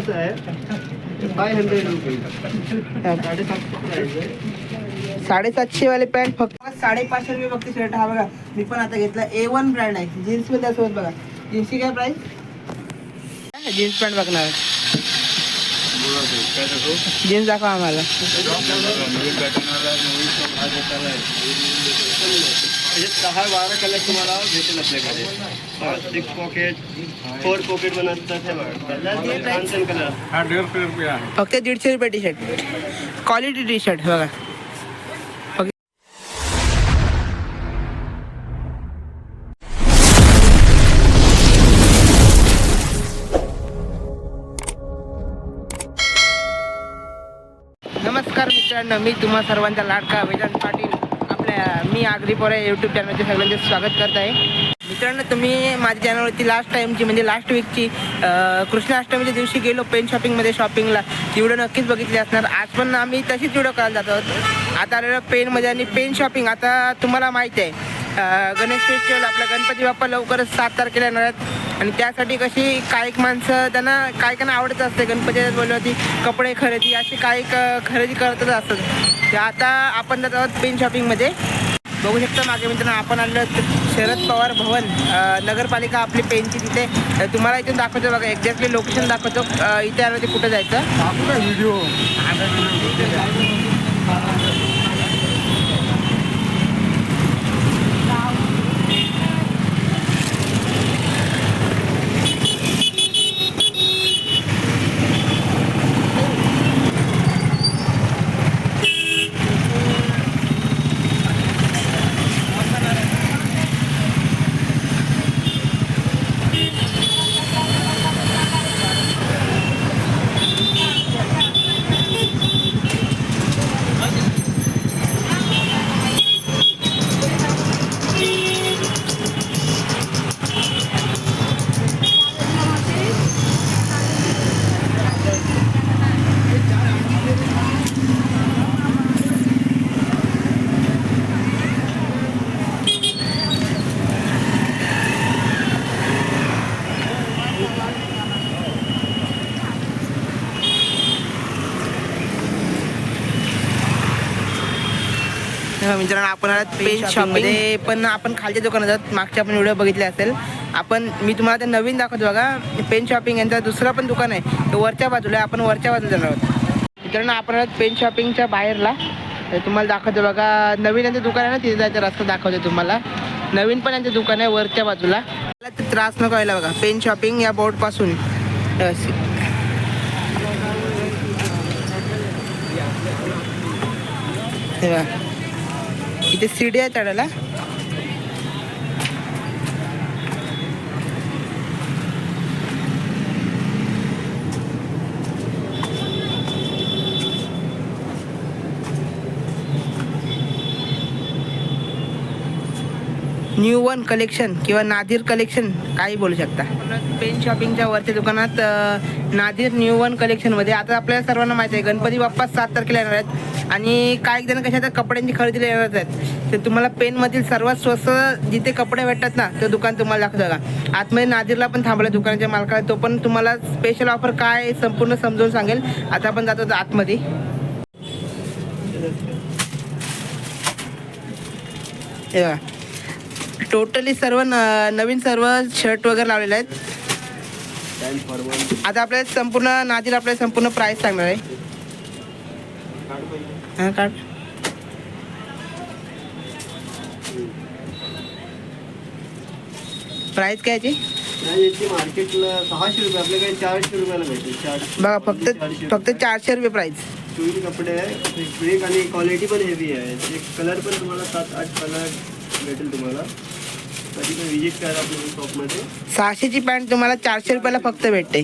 कसं आहे five hundred rupees साडेसातशे वाले पॅन्ट फक्त साडेपाचशे रुपये फक्त शर्ट हा बघा मी पण आता घेतला. ए वन ब्रँड आहे. जीन्समध्ये असं बघा. जीन्सची काय प्राइस जीन्स पॅन्ट बघणार. जीन्स दाखवा आम्हाला. त्याच्यात दहा बारा कलर तुम्हाला भेटेल आपल्याकडे. सिक्स पॉकेट फोर पॉकेट पण असतात हे बघा. छान छान कलर हा डेढ़ सौ रुपया है फक्त दीडशे रुपये T shirt quality T shirt बघा. नमस्कार मित्रांनो मी तुम्हा सर्वांचा लाडका वेदांत पाटील. मी आगरी पोरे यूट्यूब चॅनलचे सगळ्यांचे स्वागत करत आहे. मित्रांनो तुम्ही माझ्या चॅनलवरती लास्ट टाईमची म्हणजे लास्ट वीकची कृष्णाष्टमीच्या दिवशी गेलो पेन शॉपिंगमध्ये शॉपिंगला ती व्हिडिओ नक्कीच बघितली असणार. आज पण आम्ही तशीच व्हिडिओ करायला जातो आता आलेलं पेनमध्ये आणि पेन शॉपिंग आता तुम्हाला माहीत आहे गणेश फेस्टिवल आपला गणपती बाप्पा लवकरच सात तारखेला येणार आहेत. आणि त्यासाठी कशी काही माणसं त्यांना काही काहींना आवडत असते. गणपती बोलवती कपडे खरेदी अशी काही खरेदी करतच असतात. ते आता आपण जात आहोत पेन शॉपिंगमध्ये बघू शकता मागे मित्रांनो आपण आहोत शरद पवार भवन नगरपालिका आपली पेनची तिथे. तुम्हाला इथून दाखवतो बघा एक्झॅक्टली लोकेशन दाखवतो. इथे आलं ते कुठं जायचं? आपका मित्रांनो आपण आलात पेन शॉपमध्ये पण आपण खालच्या दुकानात आहोत. मागच्या आपण व्हिडिओ बघितले असेल. आपण मी तुम्हाला ते नवीन दाखवतो बघा. पेन शॉपिंग यांचा दुसरा पण दुकान आहे. ते वरच्या बाजूला आपण वरच्या बाजूला जाणार आहोत. मित्रांनो आपण आलात पेन शॉपिंगच्या बाहेरला. तर तुम्हाला दाखवतो बघा. नवीन यांचं दुकान आहे ना तिथे जायचं रस्ता दाखवतो तुम्हाला. नवीन पण यांचं दुकान आहे वरच्या बाजूला. मला ते त्रास नको व्हायला बघा. पेन शॉपिंग या बोर्डपासून बघा. इथे सीडी आहे चढायला न्यू वन कलेक्शन किंवा नादिर कलेक्शन काही बोलू शकता. पेन शॉपिंगच्या वरच्या दुकानात नादिर न्यू वन कलेक्शनमध्ये. आता आपल्याला सर्वांना माहिती आहे गणपती बाप्पा सात तारखेला येणार आहेत. आणि काही जण कशा तर कपड्यांची खरेदीला येणार आहेत. तर तुम्हाला पेनमधील सर्वात स्वस्त जिथे कपडे भेटतात ना ते दुकान तुम्हाला दाखवतं का आतमध्ये नादिरला पण थांबलं दुकानाच्या मालकाला. तो पण तुम्हाला स्पेशल ऑफर काय संपूर्ण समजून सांगेल. आता आपण जातो आतमध्ये. टोटली सर्व नवीन सर्व शर्ट वगैरे लावलेले आहेत. आता आपल्याला संपूर्ण नादीला आपल्याला संपूर्ण प्राईस सांगणार आहे. हां काढ प्राईस काय याची? मार्केटला सहाशे रुपये आपल्याकडे चारशे रुपयाला भेटेल चारशे बघा फक्त चारशे फक्त चारशे रुपये प्राईस चोवीस कपडे आहे ब्रेक आणि क्वालिटी पण हेवी आहे. ते कलर पण तुम्हाला सात आठ कलर भेटेल तुम्हाला. कधी पण विजिट करा आपल्या शॉपमध्ये सहाशेची पॅन्ट तुम्हाला चारशे रुपयाला फक्त भेटते.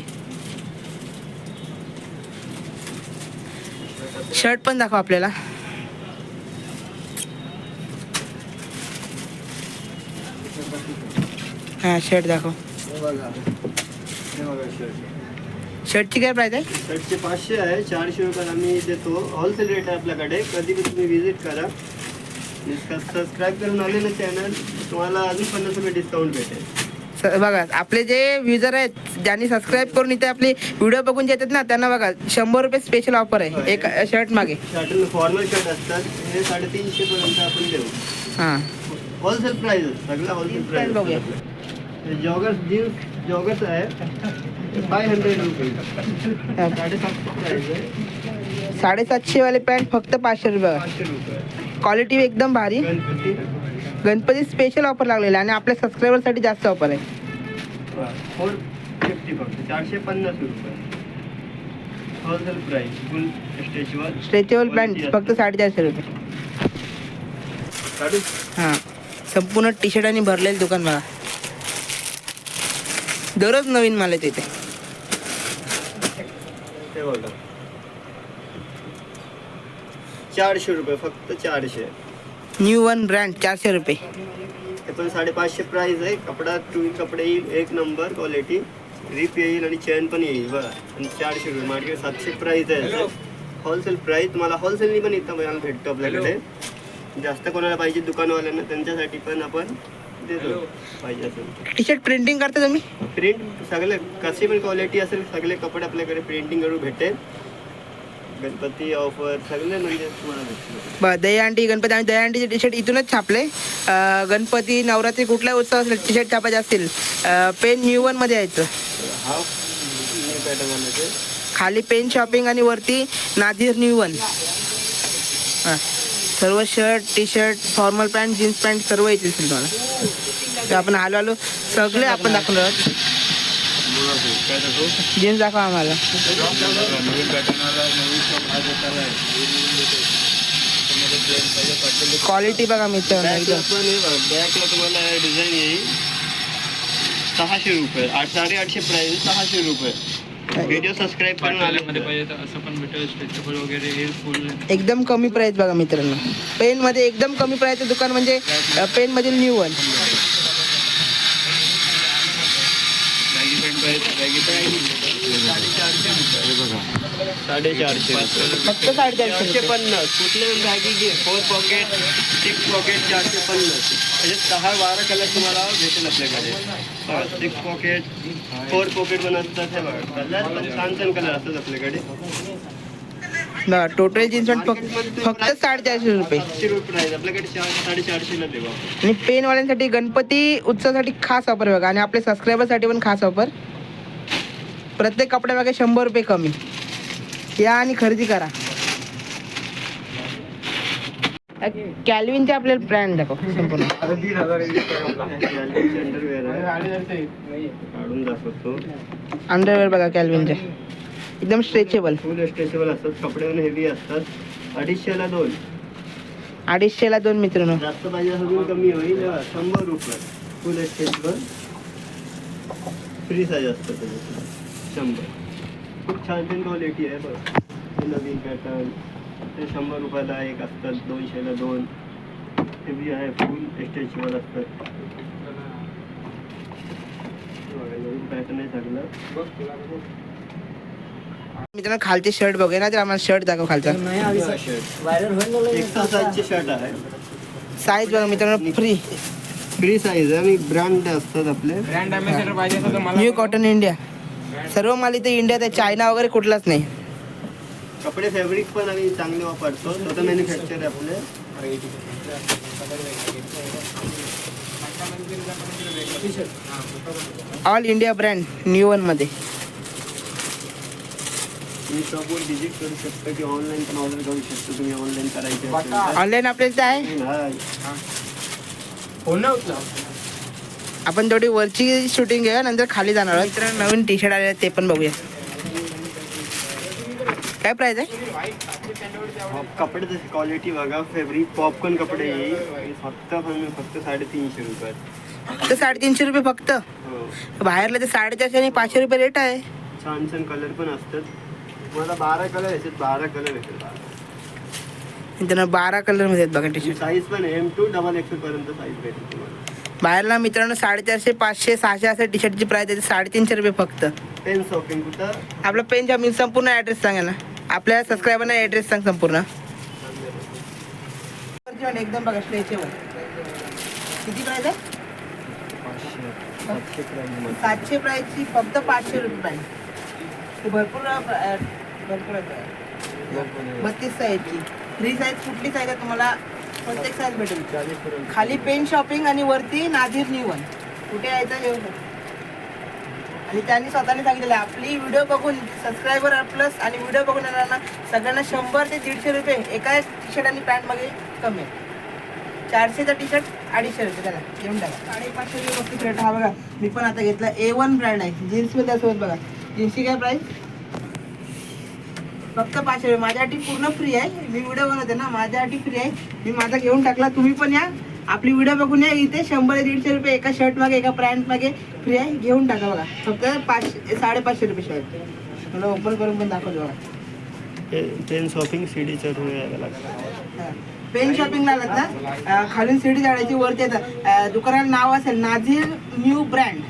शर्ट पण दाखवा आपल्याला. हां शर्ट दाखव. शर्ट शर्टची काय प्राईज आहे? शर्टचे पाचशे आहे चारशे रुपयाला आम्ही देतो. होलसेल रेट आहे आपल्याकडे. कधी पण तुम्ही व्हिजिट करा. सबस्क्राईब करून आले ना चॅनल तुम्हाला अजून पन्नास रुपये डिस्काउंट भेटेल. बघा आपले जे युजर आहेत ज्यांनी सबस्क्राईब करून इथे आपले व्हिडिओ बघून येतात ना त्यांना बघा शंभर रुपये स्पेशल ऑफर आहे. एक शर्ट मागे. फॉर्मल शर्ट असतात. हे साडेतीनशे पर्यंत आपण देऊ. हां. होलसेल प्राइस सगळं होलसेल Price. बघूया. प्राइस जॉगर्स जीन्स जॉगर्स आहे. फाय हंड्रेड रुपीज साडेसातशे प्राइस आहे. साडेसातशे वाले पॅन्ट फक्त पाचशे रुपये. क्वालिटी एकदम भारी. गणपती स्पेशल ऑफर लागलेला आहे आणि आपल्या सबस्क्रायबरसाठी जास्त ऑफर आहे. फोर फिफ्टी फक्त चारशे पन्नास रुपये. होलसेल प्राइस फुल स्टेचवर स्ट्रेचेबल पॅन्ट फक्त साडेचारशे रुपये. काढू हां संपूर्ण टी शर्ट आणि भरलेलं दुकान बघा. दररोज नवीन माल तिथे बघा. चारशे रुपये फक्त चारशे. न्यू वन ब्रँड चारशे रुपये. हे पण साडेपाचशे प्राइस आहे. कपडा टू कपडे येईल एक नंबर क्वालिटी रिप येईल आणि चेन पण येईल. बघा आणि चारशे रुपये. मार्केट सातशे प्राइस आहे. होलसेल प्राइस तुम्हाला होलसेलनी पण इथं बघायला भेटतो आपल्याकडे. जास्त कोणाला पाहिजे दुकानवाल्यांना त्यांच्यासाठी पण आपण देतो. पाहिजे असेल टी शर्ट प्रिंटिंग करता तुम्ही? प्रिंट सगळे कशी पण क्वालिटी असेल सगळे कपडे आपल्याकडे प्रिंटिंग करून भेटेल. गणपती ऑफर सगळे म्हणजे दहीहंडी गणपती आणि दहीहंडीचे टी शर्ट इथूनच छापले. अं, गणपती नवरात्री कुठलाही उत्सव असेल टी शर्ट छापायचे असतील? पेन न्यू वनमध्ये यायचं. हा पॅटर्न आणायचे. खाली पेन शॉपिंग आणि वरती नाझीर न्यू वन हां. सर्व shirt T shirt formal pant jeans pant सर्व येतील तुम्हाला. तर आपण आलो आलो सगळे आपण दाखवलो आहोत? जीन्स दाखवा आम्हाला क्वालिटी बघा बॅकला बॅकला तुम्हाला डिझाईन येईल. सहाशे रुपये. आठ साडेआठशे प्राईस सहाशे रुपये. व्हिडिओ सबस्क्राईब करून आले. मध्ये पाहिजे तर असं पण भेटेल स्ट्रेचेबल वगैरे हे फुल एकदम कमी प्राईस बघा मित्रांनो. पेनमध्ये एकदम कमी प्राईसचं दुकान म्हणजे पेनमधील न्यू वन मॅगी साडेचारशे रुपये. साडेचारशे. फक्त साडेचारशे चारशे रुपये. पन्नास. कुठले बॅगी घे. फोर पॉकेट सिक्स पॉकेट चारशे पन्नास. म्हणजे दहा बारा कलर तुम्हाला भेटेल आपल्याकडे. सिक्स पॉकेट फोर पॉकेट पण असतात बघा. कलर पण छान छान कलर असतात आपल्याकडे. बघा टोटल फक्त साडेचारशे रुपये. आणि पेनवाल्यांसाठी गणपती उत्सवासाठी खास ऑफर बघा. आणि आपल्या सबस्क्रायबरसाठी पण खास ऑफर प्रत्येक कपड्यामागे शंभर रुपये कमी. या आणि खरेदी करा. कॅल्विनचे आपल्याला ब्रँड दाखव संपूर्ण. अंडरवेअर काढून दाखवतो अंडरवेअर बघा कॅल्विनचे एकदम स्ट्रेचेबल फुल स्ट्रेचेबल असतात कपडे पण हेवी असतात अडीचशेला दोन अडीचशेला दोन मित्रांनो. जास्त पाहिजे अजून कमी होईल शंभर रुपये. फुल स्ट्रेचेबल फ्री साईज असतात त्याच्यात शंभर. खूप छान छान क्वालिटी आहे बघ. नवीन पॅटर्न ते शंभर रुपयाला एक असतात दोनशेला दोन. हेवी आहे फुल स्ट्रेचेबल असतात. बघा, नवीन पॅटर्न आहे सगळं. मित्रांनो खालचे शर्ट बघूया ना तर आम्हाला शर्ट दाखव खालचा. शर्ट आहे. साईज बघा मित्रांनो फ्री फ्री साईज आहे आणि ब्रँड असतात आपले. न्यू कॉटन इंडिया सर्व माल इथे इंडियात आहे चायना वगैरे कुठलाच नाही. कपडे फॅब्रिक पण आम्ही चांगले वापरतो. स्वतः मॅन्युफॅक्चर आहे आपले. ऑल इंडिया ब्रँड न्यू वनमध्ये. तुम्ही शॉपवर व्हिजिट करू शकता की ऑनलाईन पण ऑर्डर करू शकता. तुम्ही ऑनलाईन करायचे. ऑनलाईन आपल्याला ते आहे? हा. आपण तेवढी वरची शूटिंग घेऊया नंतर खाली जाणार आहोत. मित्रांनो नवीन टी शर्ट आले ते पण बघूया. काय प्राइस आहे? कपडे तशी क्वालिटी बघा फॅब्रिक पॉपकॉर्न कपडे. फक्त फक्त साडेतीनशे रुपये. तर साडेतीनशे रुपये फक्त? हो. बाहेरला ते साडेचारशे आणि पाचशे रुपये रेट आहे. छान छान कलर पण असतात. तुम्हाला बारा कलर येतात बारा कलर येतात मित्रांनो बारा कलरमध्ये बघा टी शर्ट साईज पण एम टू डबल एक्सेल पर्यंत साईज भेटेल तुम्हाला. बाहेरला मित्रांनो साडेचारशे पाचशे सहाशे असं टी शर्टची प्राइस आहे. साडेतीनशे रुपये फक्त. पेन शॉपिंग कुठं? आपलं पेनच्या मी संपूर्ण ॲड्रेस सांगा ना. आपल्या सबस्क्रायबरना ॲड्रेस सांग संपूर्ण. एकदम बघा स्ट्रेचेबल किती प्राइस आहे? सातशे प्राईज प्राईजची फक्त पाचशे रुपये प्राईज भरपूर भरपूर बत्तीस साईजची फ्री साईज कुठली साईज आहे तुम्हाला? प्रत्येक साईज भेटेल. खाली पेन शॉपिंग आणि वरती नाझीर न्यू वन कुठे यायचं येऊ शकतो. आणि त्यांनी स्वतःने सांगितलेलं आपली व्हिडिओ बघून सबस्क्रायबर प्लस आणि व्हिडिओ बघून येणाऱ्यांना सगळ्यांना शंभर ते दीडशे रुपये एका टी शर्ट आणि पॅन्टमध्ये कमी आहे. चारशेचा टी शर्ट अडीचशे रुपये त्याला घेऊन टाका. साडेपाचशे रुपये बघते शर्ट हा बघा मी पण आता घेतला ए वन ब्रँड आहे. जीन्समध्ये असोबत बघा. जीन्सची काय प्राईस फक्त पाचशे. रुपये माझ्यासाठी पूर्ण फ्री आहे. मी व्हिडिओ बनवते ना माझ्यासाठी फ्री आहे. मी माझा घेऊन टाकला. तुम्ही पण या. आपली व्हिडिओ बघून या इथे. शंभर दीडशे रुपये एका शर्ट मागे एका पॅन्ट मागे फ्री आहे. घेऊन टाका बघा. फक्त पाचशे साडेपाचशे रुपये शर्ट मला ओपन करून पण दाखवतो बघा. पेन शॉपिंग सी डी चढून यायला लागला. पेन शॉपिंगला अं, खालून सीडी चढायची वरती येतात दुकानाला नाव असेल नाझीर न्यू ब्रँड.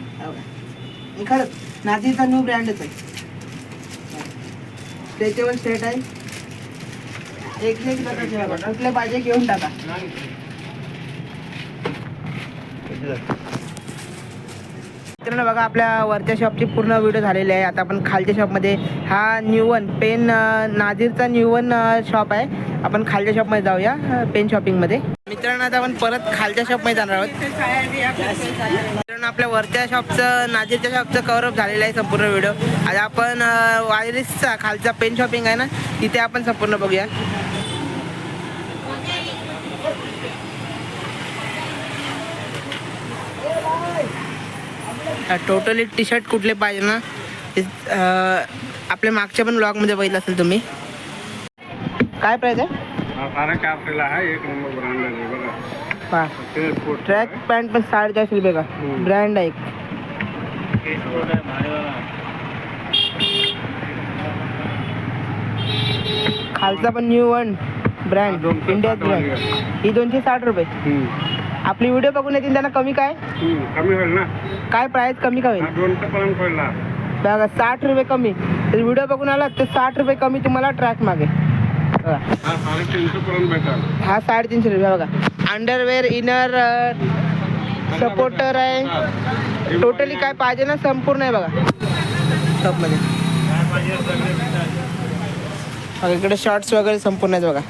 खरंच नाझीरचा न्यू ब्रँडच आहे. त्याच्यावर सेट आहे. एक एक कुठले पाहिजे घेऊन टाका. मित्रांनो बघा आपल्या वरच्या शॉपची पूर्ण व्हिडिओ झालेली आहे. आता आपण खालच्या शॉपमध्ये हा न्यू वन पेन नाझीरचा न्यू वन शॉप आहे. आपण खालच्या शॉपमध्ये जाऊया पेन शॉपिंगमध्ये मित्रांनो आता आपण परत खालच्या शॉपमध्ये जाणार आहोत. मित्रांनो आपल्या वरच्या शॉपचं नाजीरच्या शॉपचं कवरअप झालेलं आहे संपूर्ण व्हिडिओ आता आपण वायरिसचा खालचा पेन शॉपिंग आहे ना तिथे आपण संपूर्ण बघूया. टोटली टी शर्ट कुठले पाहिजे ना आपल्या मागच्या पण ब्लॉगमध्ये बघितलं असेल तुम्ही. काय प्राईस आहे? सारा कापलेला आहे एक नंबर ब्रँड आहे बघा. पहा. ते स्पोर्ट ट्रॅक पॅन्ट पण साडेचारशे रुपये का? हम्म. ब्रँड आहे. एक. खालचा पण न्यू वन ब्रँड दोनशे साठ वाली ब्रँड ही दोनशे साठ रुपये. हम्म. आपली व्हिडिओ बघून येतील त्यांना कमी काय? हम्म. कमी होईल ना? काय प्राईस कमी का होईल? हा दोनशे पर्यंत बघा साठ रुपये कमी. तर व्हिडिओ बघून आलात तर साठ रुपये कमी तुम्हाला ट्रॅक मागे. हा साडेतीनशे रुपये बघा. अंडरवेअर इनर सपोर्टर आहे. टोटली काय पाहिजे ना संपूर्ण आहे बघा. शॉपमध्ये बघा इकडे शॉर्ट्स वगैरे संपूर्ण आहेत बघा.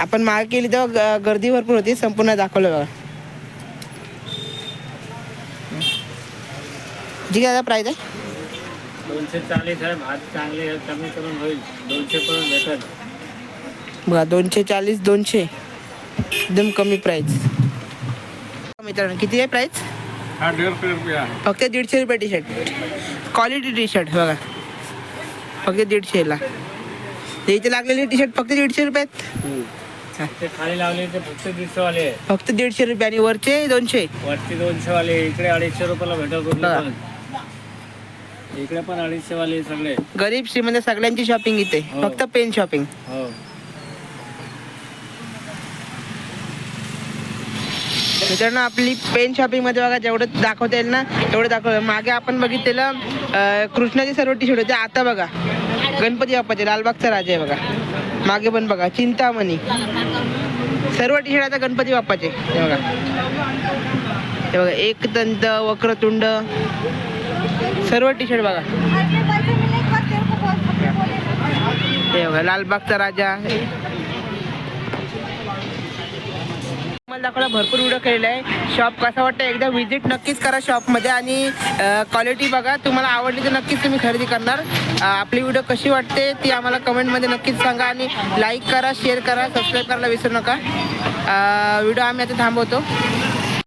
आपण मागे केली तेव्हा गर्दी भरपूर होती संपूर्ण दाखवलं बघा. जी काय प्राईज आहे? दोनशे चाळीस आहे भात चांगले कमी करून होईल. दोनशे पर्यंत बघा दोनशे चाळीस दोनशे. एकदम कमी प्राईस मित्रांनो किती आहे प्राईस हा दीडशे रुपये आहे. फक्त दीडशे रुपये T shirt quality T shirt बघा फक्त दीडशेला इथे लागलेले टी शर्ट फक्त दीडशे रुपये खाली लावले ते फक्त दीडशे वाले. फक्त दीडशे रुपये आणि वरचे दोनशे. वरती दोनशे वाले इकडे अडीचशे रुपयाला. पण इकडे पण अडीचशे वाले सगळे. गरीब श्रीमंत सगळ्यांची शॉपिंग इथे. हो. फक्त पेन शॉपिंग हो. मित्रांनो आपली पेन शॉपिंगमध्ये बघा जेवढं दाखवता येईल ना तेवढं दाखव मागे आपण बघितलेलं अं, कृष्णाचे सर्व टी शर्ट होते. आता बघा गणपती बाप्पाचे लालबागचा राजा आहे बघा. मागे पण बघा चिंतामणी. सर्व टी शर्ट आता गणपती बाप्पाचे. हे बघा. हे बघा एक दंत वक्रतुंड सर्व टी शर्ट बघा. हे बघा लालबागचा राजा तुम्हाला दाखवला भरपूर व्हिडिओ केलेला आहे. शॉप कसा वाटतं एकदा व्हिजिट नक्कीच करा शॉपमध्ये आणि क्वालिटी बघा. तुम्हाला आवडली तर नक्कीच तुम्ही खरेदी करणार. आपली व्हिडिओ कशी वाटते ती आम्हाला कमेंटमध्ये नक्कीच सांगा आणि लाईक करा शेअर करा सबस्क्राईब करायला विसरू नका. व्हिडिओ आम्ही आता थांबवतो.